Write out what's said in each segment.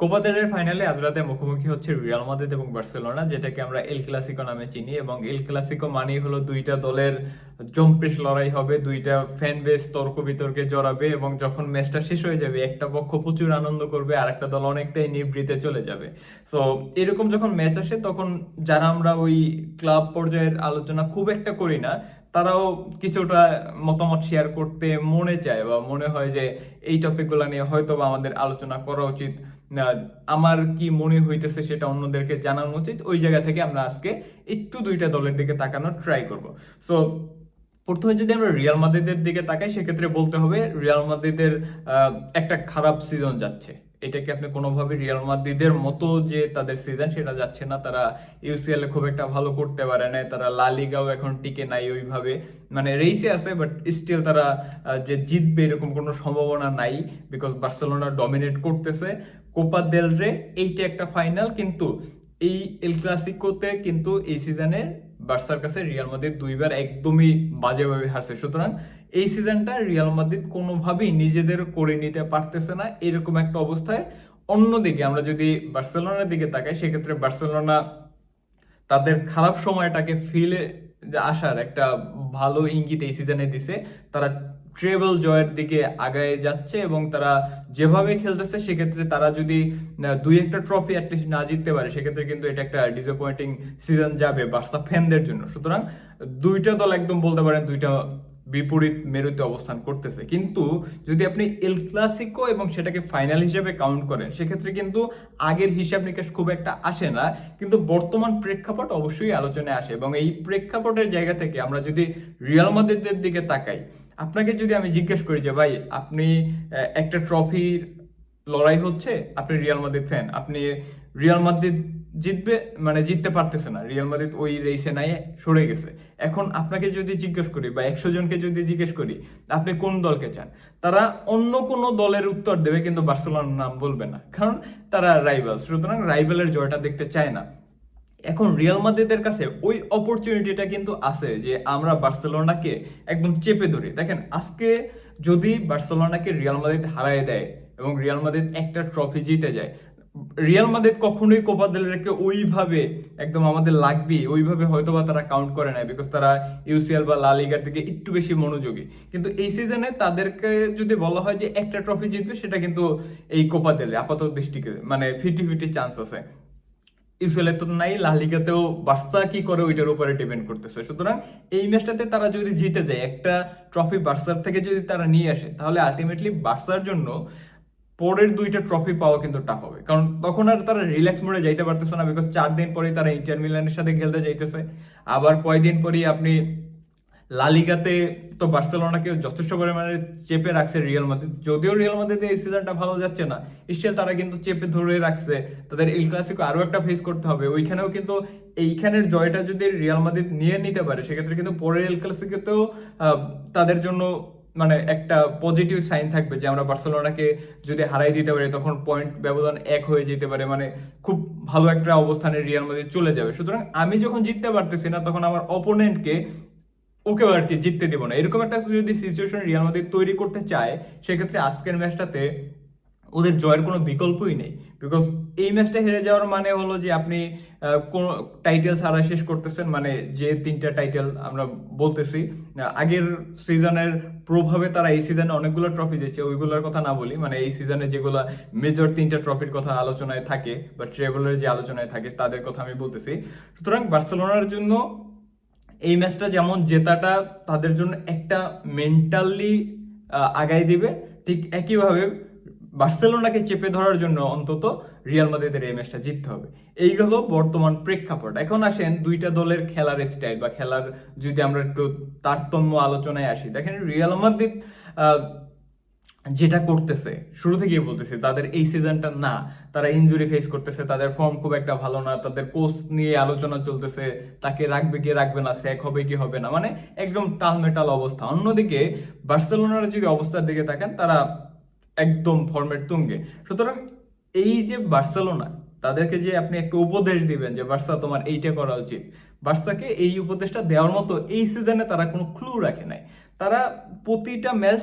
কোপাদের ফাইনালে আজ রাতে মুখোমুখি হচ্ছে রিয়াল মাদ্রিদ এবং বার্সেলোনা যেটাকে আমরা এল ক্লাসিকো নামে চিনি এবং এল ক্লাসিকো মানেই হলো দুইটা দলের জম্পেশ লড়াই হবে, দুইটা ফ্যান বেস তর্ক বিতর্কে জড়াবে এবং যখন ম্যাচটা শেষ হয়ে যাবে, একটা পক্ষ প্রচুর আনন্দ করবে আর একটা দল অনেকটাই নিবৃতে চলে যাবে। সো এরকম যখন ম্যাচ আসে, তখন যারা আমরা ওই ক্লাব পর্যায়ের আলোচনা খুব একটা করি না, তারাও কিছুটা মতামত শেয়ার করতে মনে চায় বা মনে হয় যে এই টপিকগুলো নিয়ে হয়তো বা আমাদের আলোচনা করা উচিত। আমার কি মনে হইতেছে সেটা অন্যদেরকে জানানো উচিত। ওই জায়গা থেকে আমরা আজকে একটু দুইটা দলের দিকে তাকানোর ট্রাই করব। সো প্রথমে যদি আমরা রিয়াল মাদ্রিদের দিকে তাকাই, সেক্ষেত্রে বলতে হবে রিয়াল মাদ্রিদের একটা খারাপ সিজন যাচ্ছে। এটাকে আপনি কোনোভাবে রিয়াল মাদ্রিদের মতো যে তাদের সিজন সেটা যাচ্ছে না। তারা ইউসিএল খুব একটা ভালো করতে পারে না তারা লা লিগাও এখন টিকে নাই ওইভাবে। মানে রেসে আছে বাট স্টিল তারা যে জিতবে এরকম কোনো সম্ভাবনা নাই বিকজ বার্সেলোনা ডমিনেট করতেছে। কোপা দেল রে এইটা একটা ফাইনাল কিন্তু এই এল ক্লাসিকোতে কিন্তু এই সিজনে বার্সার কাছে রিয়াল মাদ্রিদ দুইবার একদমই বাজেভাবে হারছে। সুতরাং এই সিজনটা রিয়াল মাদ্রিদ কোনোভাবেই নিজেদের করে নিতে পারতেছে না এরকম একটা অবস্থায়। অন্যদিকে আমরা যদি বার্সেলোনার দিকে তাকাই, সেক্ষেত্রে বার্সেলোনা তাদের খারাপ সময়টাকে ফিলে আসার একটা ভালো ইঙ্গিত এই সিজনে দিছে। তারা ট্রেবল জয়ের দিকে আগায় যাচ্ছে এবং তারা যেভাবে খেলতেছে, সেক্ষেত্রে তারা যদি দুই একটা ট্রফি অ্যাটলিস্ট না জিততে পারে, সেক্ষেত্রে কিন্তু এটা একটা ডিসঅ্যাপয়েন্টিং সিজন যাবে বার্সা ফ্যানদের জন্য। সুতরাং দুইটা দল একদম বলতে পারেন দুইটা বিপরীত মেরুতে অবস্থান করতেছে। কিন্তু যদি আপনি এল ক্লাসিকো এবং সেটাকে ফাইনাল হিসেবে কাউন্ট করেন, সেক্ষেত্রে কিন্তু আগের হিসাব নিকাশ খুব একটা আসে না। কিন্তু বর্তমান প্রেক্ষাপট অবশ্যই আলোচনায় আসে এবং এই প্রেক্ষাপটের জায়গা থেকে আমরা যদি রিয়াল মাদ্রিদের দিকে তাকাই, আপনাকে যদি আমি জিজ্ঞেস করি যে, ভাই, আপনি একটা ট্রফির লড়াই হচ্ছে? আপনি রিয়াল মাদ্রিদ ফ্যান আপনি রিয়াল মাদ্রিদ জিতবে মানে জিততে পারতেছে না। রিয়াল মাদ্রিদ ওই রেসে নাই সরে গেছে। এখন আপনাকে যদি জিজ্ঞেস করি বা একশো জনকে যদি জিজ্ঞেস করি, আপনি কোন দলকে চান? তারা অন্য কোনো দলের উত্তর দেবে কিন্তু বার্সেলোনার নাম বলবে না। কারণ তারা রাইভাল সুতরাং রাইভালের জয়টা দেখতে চায় না। এখন রিয়াল মাদ্রিদের কাছে ওই অপরচুনিটিটা কিন্তু আছে যে আমরা বার্সেলোনাকে একদম চেপে ধরি। দেখেন, আজকে যদি বার্সেলোনাকে রিয়াল মাদ্রিদ হারায় দেয় এবং রিয়াল মাদ্রিদ একটা ট্রফি জিতে যায় রিয়াল মাদ্রিদ কখনোই কোপা দেল রেকে ওইভাবে একদম আমাদের লাগবে ওইভাবে হয়তো বা তারা কাউন্ট করে না বিকজ তারা ইউসিএল বা লা লিগার থেকে একটু বেশি মনোযোগী। কিন্তু এই সিজনে তাদেরকে যদি বলা হয় যে একটা ট্রফি জিতবে, সেটা কিন্তু এই কোপা দেল আপাতত দৃষ্টিকে মানে ফিফটি ফিফটি চান্স আছে। ইউসিএল তো নাই লা লিগাতেও বার্সা কি করে ওইটার উপরে ডিপেন্ড করতেছে। সুতরাং এই ম্যাচটাতে তারা যদি জিতে যায়, একটা ট্রফি বার্সার থেকে যদি তারা নিয়ে আসে, তাহলে আলটিমেটলি বার্সার জন্য পরের দুইটা ট্রফি পাওয়া কিন্তু টাফ হবে। কারণ তখন আর তারা রিল্যাক্স মোডে যাইতে পারতেছে না বিকজ চার দিন পরেই তারা ইন্টার মিলানের সাথে খেলতে যাইতেছে। আবার কয়দিন পরেই আপনি লালিগাতে তো বার্সেলোনাকে যথেষ্ট পরিমাণে চেপে রাখছে রিয়াল মাদ্রিদ যদিও রিয়াল মাদ্রিদে এই সিজনটা ভালো যাচ্ছে না স্টিল তারা কিন্তু চেপে ধরে রাখছে। তাদের এল ক্লাসিকো আরও একটা ফেস করতে হবে। ওইখানেও কিন্তু এইখানের জয়টা যদি রিয়াল মাদ্রিদ নিয়ে নিতে পারে, সেক্ষেত্রে কিন্তু পরের এল ক্লাসিকোতেও তাদের জন্য মানে একটা পজিটিভ সাইন থাকবে যে আমরা বার্সেলোনাকে যদি হারাই দিতে পারি, তখন পয়েন্ট ব্যবধান এক হয়ে যেতে পারে মানে খুব ভালো একটা অবস্থানে রিয়াল মাদ্রিদ চলে যাবে। সুতরাং আমি যখন জিততে পারতেছি না, তখন আমার অপোনেন্টকে ওকেও আর কি জিততে দেবো না। এরকম একটা যদি সিচুয়েশন রিয়াল মাদ্রিদ তৈরি করতে চায়, সেক্ষেত্রে আজকের ম্যাচটাতে ওদের জয়ের কোনো বিকল্পই নেই। বিকজ এই ম্যাচটা হেরে যাওয়ার মানে হলো যে আপনি কোন টাইটেল ছাড়া শেষ করতেছেন মানে যে তিনটা টাইটেল আমরা বলতেছি আগের সিজনের প্রভাবে তারা এই সিজনে অনেকগুলো ট্রফি দিচ্ছে ওইগুলোর কথা না বলি মানে এই সিজনে যেগুলো মেজর তিনটা ট্রফির কথা আলোচনায় থাকে, বা ট্রেভেলের যে আলোচনায় থাকে, তাদের কথা আমি বলতেছি। সুতরাং বার্সেলোনার জন্য এই ম্যাচটা যেমন জেতাটা তাদের জন্য একটা মেন্টালি আগাই দিবে, ঠিক একইভাবে বার্সেলোনাকে চেপে ধরার জন্য অন্তত রিয়াল মাদ্রিদের এই ম্যাচটা জিততে হবে। এই হলো বর্তমান প্রেক্ষাপট। এখন আসেন দুইটা দলের খেলার স্টাইল বা খেলার যদি আমরা একটু তারতম্য আলোচনায় আসি, দেখেন রিয়াল মাদ্রিদ যেটা করতেছে, শুরু থেকেই বলতেছে, তাদের এই সিজনটা না। তারা ইনজুরি ফেস করতেছে, তাদের ফর্ম খুব একটা ভালো না, তাদের কোচ নিয়ে আলোচনা চলতেছে, তাকে রাখবে কি রাখবে না স্যাক হবে কি হবে না মানে একদম টালমেটাল অবস্থা। অন্যদিকে বার্সেলোনার যদি অবস্থার দিকে তাকান, তারা একদম ফর্মের তুঙ্গে। সুতরাং এই যে বার্সেলোনা, তাদেরকে যে আপনি একটা উপদেশ দিবেন যে বার্সা তোমার এইটা করা উচিত, বার্সাকে এই উপদেশটা দেওয়ার মতো এই সিজনে তারা কোনো ক্লু রাখে নাই। তারা প্রতিটা ম্যাচ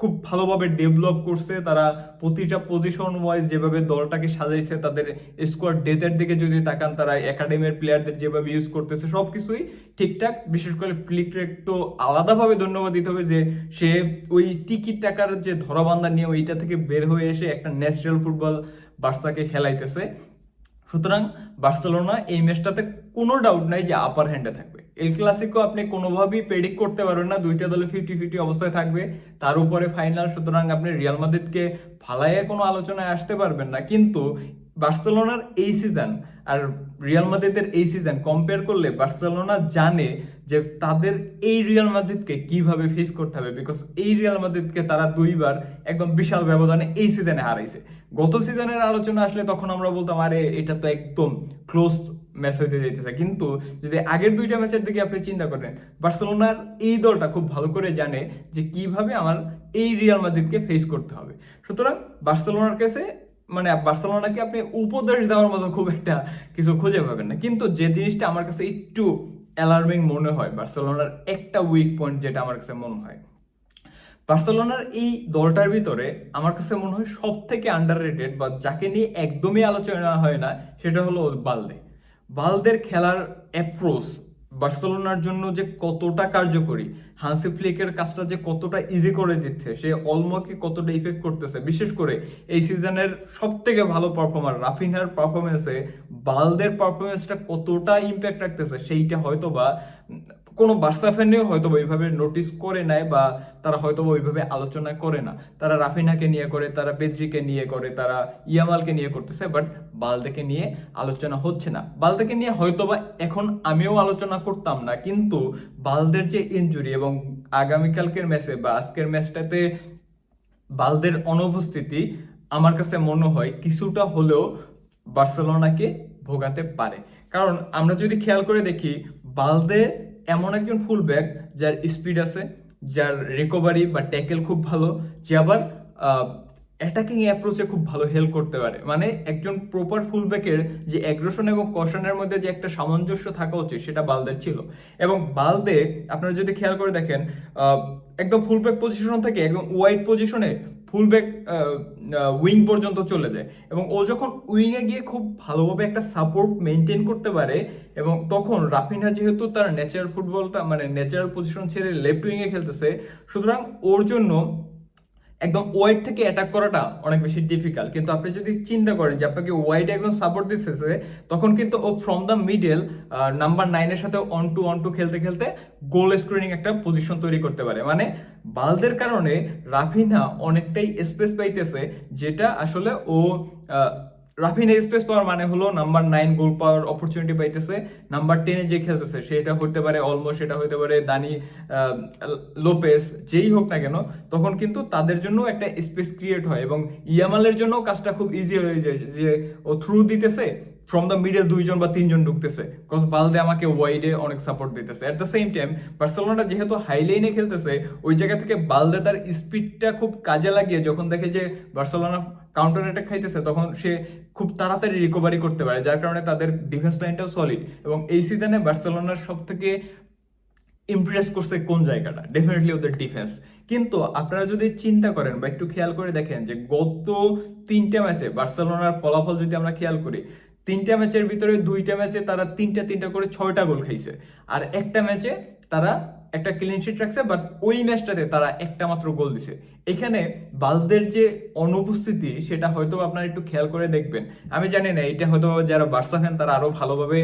খুব ভালোভাবে ডেভেলপ করছে। তারা প্রতিটা পজিশন ওয়াইজ যেভাবে দলটাকে সাজাইছে, তাদের স্কোয়াড ডেথের দিকে যদি তাকান, তারা একাডেমির প্লেয়ারদের যেভাবে ইউজ করতেছে সব কিছুই ঠিকঠাক। বিশেষ করে ফ্লিকরেক তো আলাদাভাবে ধন্যবাদ দিতে হবে যে, সে ওই টিকিট টাকার যে ধরাবান্ধা নিয়ে ওইটা থেকে বের হয়ে এসে একটা ন্যাচারাল ফুটবল বার্সাকে খেলাইতেছে। সুতরাং বার্সেলোনা এই ম্যাচটাতে কোনো ডাউট নাই যে আপার হ্যান্ডে থাকবে। এল ক্লাসিকো আপনি কোনোভাবেই প্রেডিক্ট করতে পারবেন না, দুইটা দলে ফিফটি ফিফটি অবস্থায় থাকবে। তার উপরে ফাইনাল সুতরাং আপনি রিয়াল মাদ্রিদকে ফালাইয়ে কোনো আলোচনায় আসতে পারবেন না। কিন্তু বার্সেলোনার এই সিজন আর রিয়াল মাদ্রিদের এই সিজন কম্পেয়ার করলে বার্সেলোনা জানে যে তাদের এই রিয়াল মাদ্রিদকে কীভাবে ফেস করতে হবে। বিকজ এই রিয়াল মাদ্রিদকে তারা দুইবার একদম বিশাল ব্যবধানে এই সিজনে হারাইছে। গত সিজনের আলোচনা আসলে তখন আমরা বলতাম, আরে, এটা তো একদম ক্লোজ ম্যাচ হইতে যাইতেছে। কিন্তু যদি আগের দুইটা ম্যাচের দিকে আপনি চিন্তা করেন, বার্সেলোনার এই দলটা খুব ভালো করে জানে যে কীভাবে আমার এই রিয়াল মাদ্রিদকে ফেস করতে হবে। সুতরাং বার্সেলোনার কাছে মানে বার্সেলোনাকে আপনি উপদেশ দেওয়ার মতো খুব একটা কিছু খুঁজে পাবেন না। কিন্তু যে জিনিসটা আমার কাছে একটু অ্যালার্মিং মনে হয়, বার্সেলোনার একটা উইক পয়েন্ট যেটা আমার কাছে মনে হয়। বার্সেলোনার এই দলটার ভিতরে আমার কাছে মনে হয় সব থেকে আন্ডার রেটেড বা যাকে নিয়ে একদমই আলোচনা হয় না, সেটা হলো বালদে। বালদের খেলার অ্যাপ্রোচ বার্সেলোনার জন্য যে কতটা কার্যকরী, হান্সি ফ্লিকের কাজটা যে কতটা ইজি করে দিচ্ছে, সে অলমোকে কতটা ইফেক্ট করতেছে, বিশেষ করে এই সিজনের সব থেকে ভালো পারফর্মার রাফিনহার পারফরমেন্সে বালদের পারফরমেন্সটা কতটা ইম্প্যাক্ট রাখতেছে, সেইটা হয়তো বা কোনো বার্সা ফ্যানেও হয়তো ওইভাবে নোটিস করে নেয় বা তারা হয়তো ওইভাবে আলোচনা করে না। তারা রাফিনাকে নিয়ে করে, তারা পেদ্রিকে নিয়ে করে, তারা ইয়ামালকে নিয়ে করতেছে বাট বালদেকে নিয়ে আলোচনা হচ্ছে না। বালদেকে নিয়ে হয়তো বা এখন আমিও আলোচনা করতাম না, কিন্তু বালদের যে ইনজুরি এবং আগামীকালকের ম্যাচে বা আজকের ম্যাচটাতে বালদের অনুপস্থিতি আমার কাছে মনে হয় কিছুটা হলেও বার্সেলোনাকে ভোগাতে পারে। কারণ আমরা যদি খেয়াল করে দেখি, বালদে এমন একজন ফুল ব্যাক যার স্পিড আছে, যার রিকভারি বা ট্যাকেল খুব ভালো, যে আবার অ্যাটাকিং অ্যাপ্রোচে খুব ভালো হেল্প করতে পারে। মানে একজন প্রপার ফুলব্যাকের যে অ্যাগ্রেশন এবং কশনের মধ্যে যে একটা সামঞ্জস্য থাকা উচিত, সেটা বালদের ছিল। এবং বালদে আপনারা যদি খেয়াল করে দেখেন একদম ফুল ফুলব্যাক পজিশন থেকে একদম ওয়াইড পজিশনে ফুলব্যাক উইং পর্যন্ত চলে যায়। এবং ও যখন উইংয়ে গিয়ে খুব ভালোভাবে একটা সাপোর্ট মেনটেন করতে পারে, এবং তখন রাফিনা যেহেতু তার ন্যাচারাল ফুটবলটা মানে ন্যাচারাল পজিশন ছেড়ে লেফট উইংয়ে খেলতেছে, সুতরাং ওর জন্য একদম ওয়াইড থেকে অ্যাটাক করাটা অনেক বেশি ডিফিকাল্ট কিন্তু আপনি যদি চিন্তা করেন যে আপনাকে ওয়াইড একদম সাপোর্ট দিতেছে তখন কিন্তু ও ফ্রম দ্য মিডল নাম্বার নাইনের সাথে অন টু অন টু খেলতে খেলতে গোল স্ক্রিনিং একটা পজিশন তৈরি করতে পারে। মানে বালদের কারণে রাফিনা অনেকটাই স্পেস পাইতেছে, যেটা আসলে ও রাফিনা স্পেস পাওয়ার মানে হলো নাম্বার নাইন গোল পাওয়ার অপরচুনিটি পাইতেছে। নাম্বার টেনে যে খেলতেছে, সেটা হতে পারে অলমোস্ট সেটা হতে পারে দানি লোপেস যেই হোক না কেন, তখন কিন্তু তাদের জন্য একটা স্পেস ক্রিয়েট হয় এবং ইয়ামালের জন্য কাজটা খুব ইজি হয়ে যায় যে ও থ্রু দিতেছে ফ্রম দ্য মিডল দুইজন বা তিনজন ঢুকতেছে কজ বালদে আমাকে ওয়াইডে অনেক সাপোর্ট দিতেছে। At the same time Barcelona যেহেতু হাইলাইনে খেলতেছে, ওই জায়গা থেকে বালদে তার স্পিডটা খুব কাজে লাগিয়ে যখন দেখে যে বার্সেলোনা কাউন্টার অ্যাটাক খাইতেছে, তখন সে খুব তাড়াতাড়ি রিকভারি করতে পারে, যার কারণে তাদের ডিফেন্স লাইনটাও সলিড এবং এই সিজনে বার্সেলোনার সব থেকে ইমপ্রেস করছে কোন জায়গাটা? ডেফিনেটলি ওদের ডিফেন্স কিন্তু আপনারা যদি চিন্তা করেন বা একটু খেয়াল করে দেখেন যে গত তিনটা ম্যাচে বার্সেলোনার ফলাফল যদি আমরা খেয়াল করি তিনটা ম্যাচের ভিতরে দুইটা ম্যাচে তারা তিনটা তিনটা করে ছয়টা গোল খাইছে। আর একটা ম্যাচে তারা একটা ক্লিন শিট রাখছে বাট ওই ম্যাচটাতে তারা একটা মাত্র গোল দিছে। এখানে বালসদের যে অনুপস্থিতি, সেটা হয়তো আপনারা একটু খেয়াল করে দেখবেন। আমি জানি না, এটা হয়তো যারা বার্সা ফ্যান তারা আরও ভালোভাবে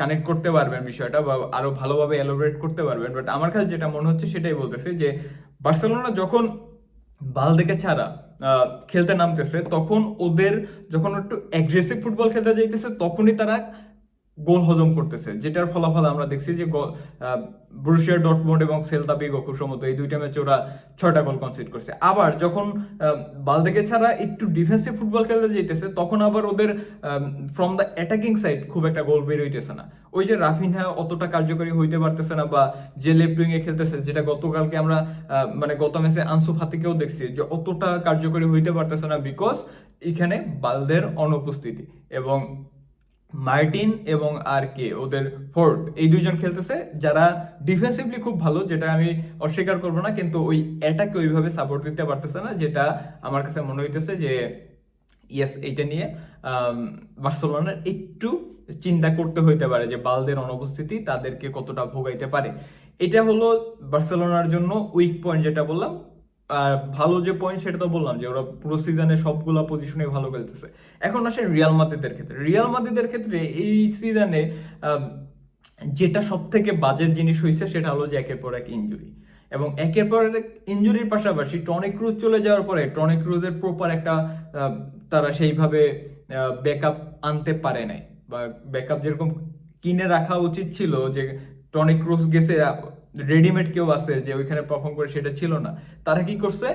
কানেক্ট করতে পারবেন বিষয়টা বা আরও ভালোভাবে এলোবরেট করতে পারবেন। বাট আমার কাছে যেটা মনে হচ্ছে, সেটাই বলতেছে যে, বার্সেলোনা যখন বালদেকে ছাড়া খেলতে নামতেছে তখন ওদের যখন একটু অ্যাগ্রেসিভ ফুটবল খেলতে যাইতেছে তখনই তারা গোল হজম করতেছে, যেটার ফলাফল আমরা দেখছি যে ব্রুশিয়ার ডটমন্ড এবং সেলতা বিগো সম্ভবত এই দুইটা ম্যাচে ওরা ছয়টা গোল কনসিড করছে। আবার যখন বালদেকে ছাড়া একটু ডিফেন্সিভ ফুটবল খেলতে যেতেছে তখন আবার ওদের ফ্রম দ্য অ্যাটাকিং সাইড খুব একটা গোল বের হইতেছে না। ওই যে রাফিনহা অতটা কার্যকরী হইতে পারতেছে না বা যে লেফট খেলতেছে, যেটা গতকালকে আমরা মানে গত ম্যাচে আনসু ফাতিকেও দেখছি যে অতটা কার্যকরী হইতে পারতেছে না বিকজ এখানে বালদের অনুপস্থিতি এবং মার্টিন এবং আর কে, ওদের ফোর্ড এই দুইজন খেলতেছে, যারা ডিফেন্সিভলি খুব ভালো, যেটা আমি অস্বীকার করব না, কিন্তু ওই অ্যাটাকে ওইভাবে সাপোর্ট দিতে পারতেছে না, যেটা আমার কাছে মনে হইতেছে যে ইয়েস এইটা নিয়ে বার্সেলোনার একটু চিন্তা করতে হইতে পারে যে বালদের অনুপস্থিতি তাদেরকে কতটা ভোগাইতে পারে। এটা হলো বার্সেলোনার জন্য উইক পয়েন্ট যেটা বললাম আর ভালো যে পয়েন্ট সেটা তো বললাম যে ওরা পুরো সিজনে সবগুলো পজিশনে ভালো খেলতেছে। এখন আসেন রিয়াল মাদ্রিদের ক্ষেত্রে। রিয়াল মাদ্রিদের ক্ষেত্রে এই সিজনে যেটা সব থেকে বাজে জিনিস হয়েছে সেটা হলো যে একের পর এক ইঞ্জুরি এবং একের পর এক ইঞ্জুরির পাশাপাশি টনিক ক্রুজ চলে যাওয়ার পরে টনিক ক্রুজের প্রপার একটা তারা সেইভাবে ব্যাকআপ আনতে পারে নাই। বা ব্যাকআপ যেরকম কিনে রাখা উচিত ছিল যে টনিক ক্রুজ গেছে রেডিমেড কেউ আছে যে ওইখানে পারফর্ম করে সেটা ছিল না, তারা কি করছে?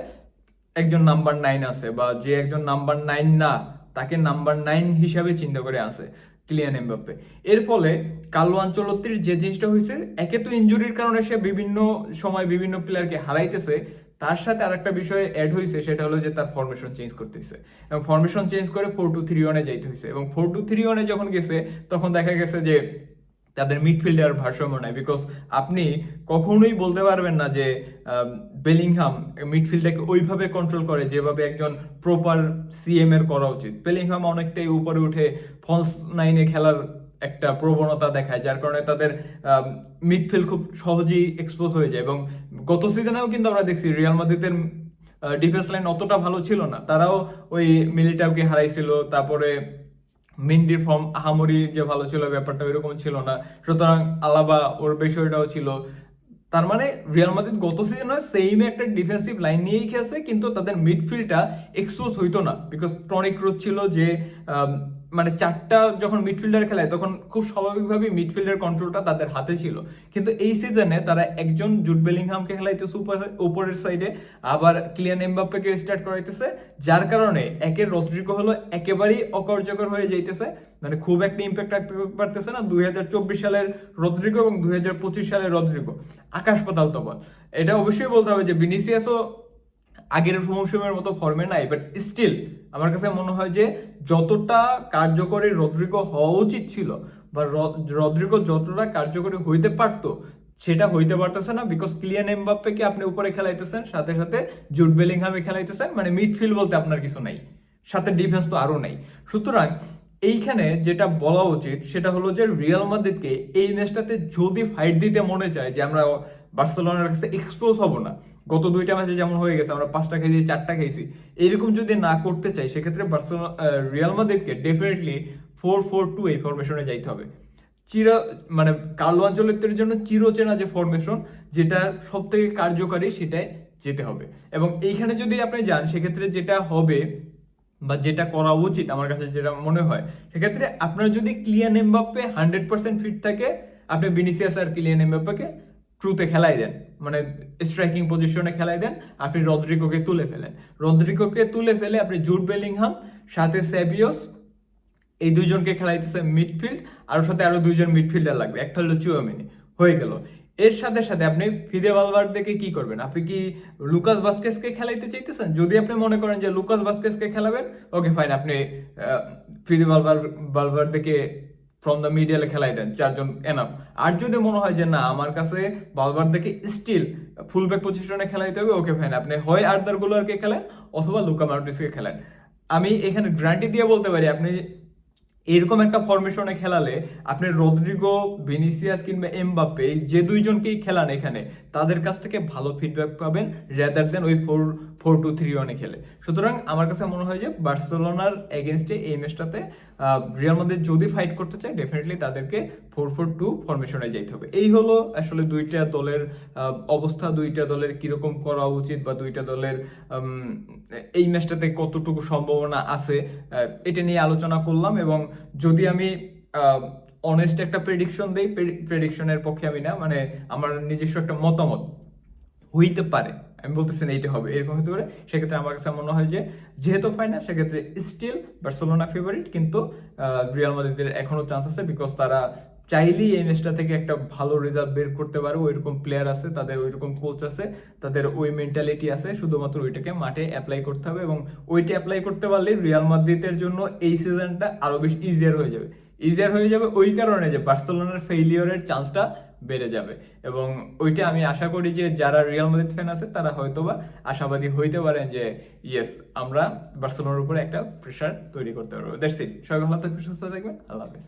একজন নাম্বার নাইন আছে বা যে একজন নাম্বার নাইন না, তাকে নাম্বার নাইন হিসাবে চিন্তা করে আছে ক্লিয়ান এমবাপ্পে এর ফলে কালো আঞ্চলত্রির যে জিনিসটা হয়েছে একে তো ইনজুরির কারণে সে বিভিন্ন সময় বিভিন্ন প্লেয়ারকে হারাইতেছে, তার সাথে আরেকটা বিষয় অ্যাড হয়েছে সেটা হলো যে তার ফরমেশন চেঞ্জ করতেছে এবং ফরমেশন চেঞ্জ করে ফোর টু থ্রি ওয়ানে যাইতে হয়েছে এবং ফোর টু থ্রি ওয়ানে যখন গেছে, তখন দেখা গেছে যে তাদের মিডফিল্ডার ভারসাম্য নাই বিকজ আপনি কখনোই বলতে পারবেন না যে বেলিংহাম মিডফিল্ডটাকে ওইভাবে কন্ট্রোল করে যেভাবে একজন প্রপার সিএম এর করা উচিত। বেলিংহাম অনেকটাই উপরে উঠে ফলস নাইনে খেলার একটা প্রবণতা দেখায়, যার কারণে তাদের মিডফিল্ড খুব সহজেই এক্সপোজ হয়ে যায়। এবং গত সিজনেও কিন্তু আমরা দেখছি রিয়াল মাদ্রিদের ডিফেন্স লাইন অতটা ভালো ছিল না। তারাও ওই মিলিটাওকে হারাইছিল, তারপরে মিন্ডির ফর্ম আহামরি যে ভালো ছিল, ব্যাপারটা এরকম ছিল না। সুতরাং আলাবা ওর বিষয়টাও ছিল। তার মানে রিয়াল মাদ্রিদ গত সিজনে সেইমে একটা ডিফেন্সিভ লাইন নিয়েই খেলছে, কিন্তু তাদের মিডফিল্ডটা এক্সপোজ হইতো না। বিকজ টনিক রোজ ছিল যে মানে চারটা যখন মিডফিল্ডার খেলায়, তখন খুব স্বাভাবিকভাবেই মিডফিল্ডার কন্ট্রোলটা তাদের হাতে ছিল। কিন্তু এই সিজনে তারা একজন জুট বেলিংহামকে খেলাইতেছে উপর, উপরের সাইডে আবার ক্লিয়ান এমবাপ্পেকে স্টার্ট করাইতেছে, যার কারণে একের রদ্রিগো হলো একেবারেই অকার্যকর হয়ে যাইতেছে। মানে খুব একটা ইম্প্যাক্ট রাখতে পারতেছে না দুই চব্বিশ সালের রদ্রিগো এবং দুই পঁচিশ সালের রদ্রিগো। আকাশ পাতাল তফাৎ। এটা অবশ্যই বলতে হবে যে ভিনিসিয়াসও আগের মৌসুমের মতো ফর্মে নাই বাট স্টিল আমার কাছে মনে হয় যে যতটা কার্যকরী রদ্রিগো হওয়া উচিত ছিল বা রদ্রিগো যতটা কার্যকরী হইতে পারতো, সেটা হইতে পারতেছে না বিকজ ক্লিয়ান এমবাপ্পেকে আপনি উপরে খেলাইতেছেন, সাথে সাথে জুট বেলিংহামে খেলাইতেছেন মানে মিডফিল্ড বলতে আপনার কিছু নাই, সাথে ডিফেন্স তো আরও নাই। সুতরাং এইখানে যেটা বলা উচিত সেটা হলো যে রিয়াল মাদ্রিদকে এই ম্যাচটাতে যদি ফাইট দিতে মনে চায় যে আমরা বার্সেলোনার কাছে এক্সপোজ হব না গত দুইটা ম্যাচে যেমন হয়ে গেছে, আমরা পাঁচটা খেয়েছি চারটা খেয়েছি এইরকম যদি না করতে চাই, সেক্ষেত্রে বার্সেলোনা রিয়াল মাদ্রিদকে ডেফিনেটলি ফোর ফোর টু এই ফরমেশনে যাইতে হবে। চির মানে কালো আঞ্চলিকদের জন্য চিরচেনা যে ফরমেশন যেটা সব থেকে কার্যকারী সেটাই যেতে হবে। এবং এইখানে যদি আপনি যান, সেক্ষেত্রে যেটা হবে বা যেটা করা উচিত আমার কাছে যেটা মনে হয়, সেক্ষেত্রে আপনার যদি Kylian Mbappe hundred percent fit থাকে, আপনি বিনিসিয়াস আর ক্লিয়ান এমবাপ্পেকে ট্রুতে খেলাই দেন। মানে স্ট্রাইকিং পজিশনে খেলাই দেন, আপনি রদ্রিকোকে তুলে ফেলেন। রদ্রিকোকে তুলে ফেলে আপনি জুট বেলিংহাম, সাথে সেবিয়স এই দুইজনকে খেলাইতেছে মিডফিল্ড আর সাথে আরও দুইজন মিডফিল্ডার লাগবে। একটা হলো চুয়ামিনি। হয়ে গেল। এর সাথে সাথে আপনি ফিদে বালভার্দেকে কি করবেন? আপনি কি লুকাস বাস্কেসকে খেলাইতে চাইতেছেন? যদি আপনি মনে করেন যে লুকাস বাস্কেসকে খেলাবেন, ওকে ফাইন আপনি ফিদে বালভার বালভার্দেকে ফ্রম দ্য মিডিয়ালে খেলাই দেন, চারজন এনাফ আর যদি মনে হয় যে না, আমার কাছে বালবার থেকে স্টিল ফুল ব্যাক পজিশনে খেলাইতে হবে ওকে ফাইন আপনি হয় আর্দার গোলারকে খেলেন, অথবা লুকা মার্টিসকে খেলেন। আমি এখানে গ্যারান্টি দিয়ে বলতে পারি, আপনি এরকম একটা ফরমেশনে খেলালে আপনি রদ্রিগো, ভিনিসিয়াস কিংবা এমবাপ্পে, এই যে দুইজনকেই খেলান এখানে, তাদের কাছ থেকে ভালো ফিডব্যাক পাবেন রেদার দেন ওই ফোর ফোর টু থ্রি ওয়ানে খেলে। সুতরাং আমার কাছে মনে হয় যে বার্সেলোনার এগেনস্টে এই ম্যাচটাতে রিয়াল মাদ্রিদ যদি ফাইট করতে চায় ডেফিনেটলি তাদেরকে ফোর ফোর টু ফরমেশনে যাইতে হবে। এই হলো আসলে দুইটা দলের অবস্থা, দুইটা দলের কীরকম করা উচিত বা দুইটা দলের এই ম্যাচটাতে কতটুকু সম্ভাবনা আছে এটা নিয়ে আলোচনা করলাম এবং যদি আমি অনেস্ট একটা প্রেডিকশন দেই প্রেডিকশনের পক্ষে আমি না মানে আমার নিজস্ব একটা মতামত হইতে পারে, আমি বলতেছি না এইটা হবে, এরকম হতে পারে, সেক্ষেত্রে আমার কাছে মনে হয় যে, যেহেতু ফাইনাল সেক্ষেত্রে স্টিল বার্সেলোনা ফেভারিট কিন্তু রিয়াল মাদ্রিদের এখনও চান্স আছে বিকজ তারা চাইলেই এই ম্যাচটা থেকে একটা ভালো রেজাল্ট বের করতে পারে। ওইরকম প্লেয়ার আছে, তাদের ওইরকম কোচ আছে, তাদের ওই মেন্টালিটি আছে, শুধুমাত্র ওইটাকে মাঠে অ্যাপ্লাই করতে হবে এবং ওইটা অ্যাপ্লাই করতে পারলে রিয়াল মাদ্রিদের জন্য এই সিজনটা আরও বেশি ইজিয়ার হয়ে যাবে। ইজিয়ার হয়ে যাবে ওই কারণে যে বার্সেলোনার ফেইলিওরের চান্সটা বেড়ে যাবে এবং ওইটা আমি আশা করি যে যারা রিয়াল মাদ্রিদ ফ্যান আছে, তারা হয়তোবা আশাবাদী হইতে পারেন যে ইয়েস আমরা বার্সেলোনার উপরে একটা প্রেশার তৈরি করতে পারব। ইট সবাই ভালো থাকবে সুস্থ থাকবেন। আল্লাহ হাফেজ।